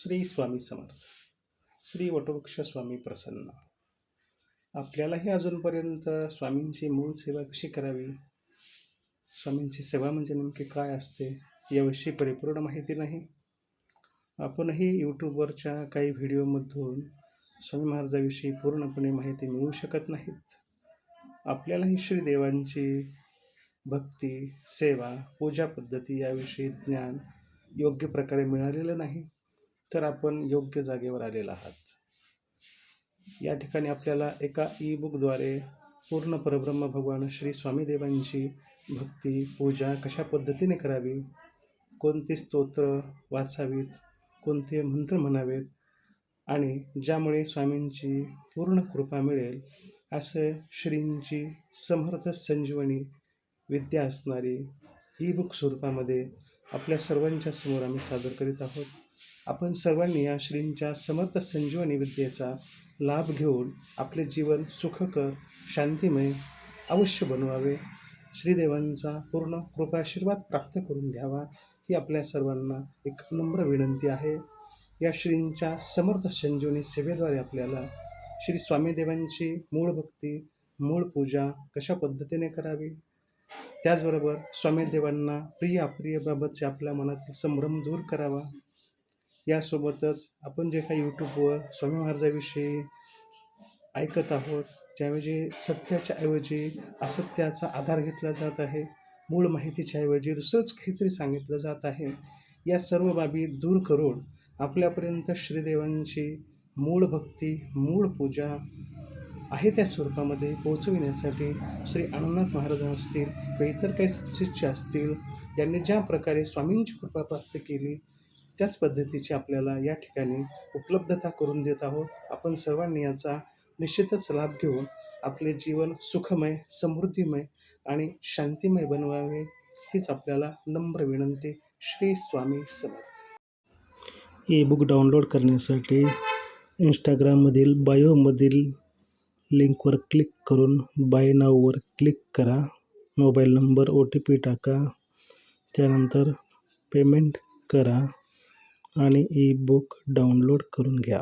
श्री स्वामी समर्थ. श्री वटवृक्ष स्वामी प्रसन्न. आपल्यालाही अजूनपर्यंत स्वामींची मूळ सेवा कशी करावी? स्वामींची सेवा म्हणजे नेमकी काय असते? याविषयी परिपूर्ण माहिती नाही. आपणही यूट्यूबवरच्या काही व्हिडिओमधून स्वामी महाराजाविषयी पूर्णपणे माहिती मिळू शकत नाहीत. आपल्यालाही श्रीदेवांची भक्ती सेवा पूजा पद्धती याविषयी ज्ञान योग्य प्रकारे मिळालेलं नाही. तर आपण योग्य जागेवर आलेला आहात. या ठिकाणी आपल्याला एका ई बुकद्वारे पूर्ण परब्रह्म भगवान श्री स्वामीदेवांची भक्ती पूजा कशा पद्धतीने करावी? कोणती स्तोत्र वाचावीत? कोणते मंत्र म्हणावेत? आणि ज्यामुळे स्वामींची पूर्ण कृपा मिळेल असे श्रींची समर्थ संजीवनी विद्या असणारी ई बुक स्वरूपामध्ये आपल्या सर्वांच्या समोर आम्ही सादर करीत आहोत. आपण सर्वांनी या श्रींच्या समर्थ संजीवनी विद्येचा लाभ घेऊन आपले जीवन सुखकर शांतिमय अवश्य बनवावे. श्रीदेवांचा पूर्ण कृपाशीर्वाद प्राप्त करून घ्यावा ही आपल्या सर्वांना एक नम्र विनंती आहे. या श्रींच्या समर्थ संजीवनी सेवेद्वारे आपल्याला श्री स्वामीदेवांची मूळ भक्ती मूळ पूजा कशा पद्धतीने करावी? त्याचबरोबर स्वामीदेवांना प्रिय अप्रियबाबतचे आपल्या मनातील संभ्रम दूर करावा. यासोबतच आपण जे काही यूट्यूबवर स्वामी महाराजाविषयी ऐकत आहोत त्याऐवजी सत्याच्या ऐवजी असत्याचा आधार घेतला जात आहे मूळ माहितीच्या ऐवजी दुसरंच काहीतरी सांगितलं जात आहे या सर्व बाबी दूर करून आपल्यापर्यंत श्रीदेवांची मूळ भक्ती मूळ पूजा आहे त्या स्वरूपामध्ये पोहोचविण्यासाठी श्री अनंतनाथ महाराज असतील किंवा इतर काही शिष्य असतील यांनी ज्या प्रकारे स्वामींची कृपा प्राप्त केली त्याच पद्धतीची आपल्याला या ठिकाणी उपलब्धता करून देत आहोत. आपण सर्वांनी याचा निश्चितच लाभ घेऊन आपले जीवन सुखमय समृद्धीमय आणि शांतिमय बनवावे हीच आपल्याला नम्र विनंती. Shri Swami Samarth. E book download करण्यासाठी इंस्टाग्राममधील बायोमधील लिंकवर क्लिक करून बाय नाववर क्लिक करा. Mobile number O T P टाका. त्यानंतर पेमेंट करा. आणि ई बुक डाउनलोड करून घ्या.